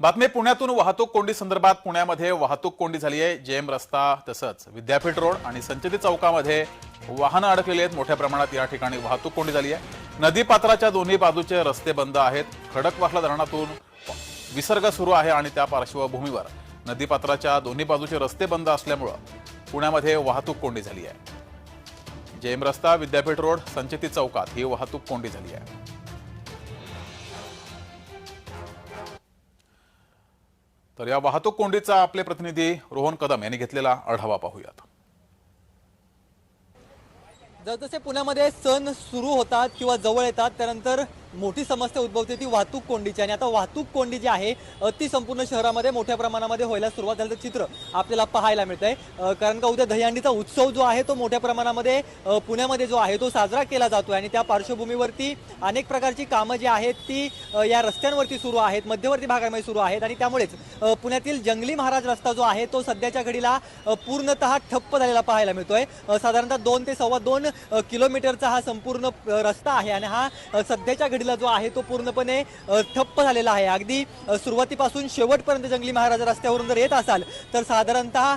बातमी पुण्यातून वाहतूक कोंडी संदर्भात पुण्यामध्ये वाहतूक कोंडी झाली आहे. जेम रस्ता तसंच विद्यापीठ रोड आणि संचेती चौकामध्ये वाहनं अडकलेली आहेत. मोठ्या प्रमाणात या ठिकाणी वाहतूक कोंडी झाली आहे. नदीपात्राच्या दोन्ही बाजूचे रस्ते बंद आहेत. खडकवासला धरणातून विसर्ग सुरू आहे आणि त्या पार्श्वभूमीवर नदीपात्राच्या दोन्ही बाजूचे रस्ते बंद असल्यामुळं पुण्यामध्ये वाहतूक कोंडी झाली आहे. जेम रस्ता विद्यापीठ रोड संचेती चौकात ही वाहतूक कोंडी झाली आहे. तर या वाहतूक कोंडीचा आपले प्रतिनिधी रोहन कदम यांनी घेतलेला आढावा पाहूयात. जसजसे पुण्यामध्ये सण सुरू होतात किंवा जवळ येतात त्यानंतर मोठी समस्या उद्भवते ती वाहतूक कोंडीची आणि आता वाहतूक कोंडी जी आहे ती संपूर्ण शहरामध्ये मोठ्या प्रमाणामध्ये व्हायला सुरुवात झाल्याचं चित्र आपल्याला पाहायला मिळत आहे कारण का उद्या दहीहंडीचा उत्सव जो आहे तो मोठ्या प्रमाणामध्ये पुण्यामध्ये जो आहे तो साजरा केला जातोय. आणि त्या पार्श्वभूमीवरती अनेक प्रकारची कामं जी आहेत ती या रस्त्यांवरती सुरू आहेत मध्यवर्ती भागामध्ये सुरू आहेत. आणि त्यामुळेच पुण्यातील जंगली महाराज रस्ता जो आहे तो सध्याच्या घडीला पूर्णतः ठप्प झालेला पाहायला मिळतोय. साधारणतः दोन ते सव्वा दोन किलोमीटरचा हा संपूर्ण रस्ता आहे. आणि हा सध्याच्या घडी घडीला जो आहे तो पूर्णपणे ठप्प झालेला आहे. अगदी सुरुवातीपासून शेवटपर्यंत जंगली महाराज रस्त्यावरून जर येत असाल तर साधारणतः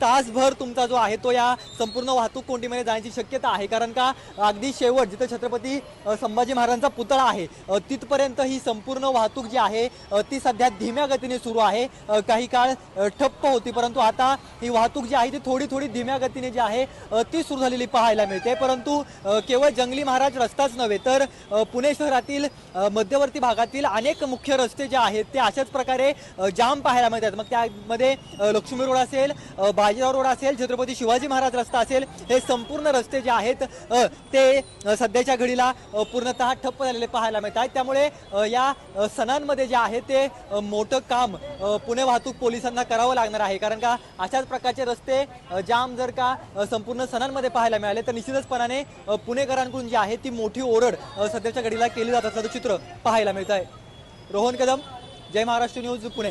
तासभर तुमचा जो आहे तो या संपूर्ण वाहतूक कोंडीमध्ये जाण्याची शक्यता आहे. कारण का अगदी शेवट जिथं छत्रपती संभाजी महाराजांचा पुतळा आहे तिथपर्यंत ही संपूर्ण वाहतूक जी आहे ती सध्या धीम्या गतीने सुरू आहे. काही काळ ठप्प होती परंतु आता ही वाहतूक जी आहे ती थोडी थोडी धीम्या गतीने जी आहे ती सुरू झालेली पाहायला मिळते. परंतु केवळ जंगली महाराज रस्ताच नव्हे तर पुणे शहरात भागातील मध्यवर्ती भागातील अनेक मुख्य रस्ते जे आहेत ते अशाच प्रकारे जाम पाहायला मिळतात. मग त्यामध्ये लक्ष्मी रोड असेल बाजीराव रोड असेल छत्रपती शिवाजी महाराज रस्ता असेल हे संपूर्ण रस्ते जे आहेत ते सध्याच्या घडीला पूर्णतः ठप्प झालेले पाहायला मिळत आहेत त्यामुळे या सणांमध्ये जे आहे ते मोठं काम पुणे वाहतूक पोलिसांना करावं लागणार आहे. कारण का अशाच प्रकारचे रस्ते जाम जर का संपूर्ण सणांमध्ये पाहायला मिळाले तर निश्चितचपणाने पुणेकरांकडून जी आहे ती मोठी ओरड सध्याच्या घडीला केली केली जात असल्याचं चित्र पाहायला मिळत आहे रोहन कदम जय महाराष्ट्र न्यूज पुणे.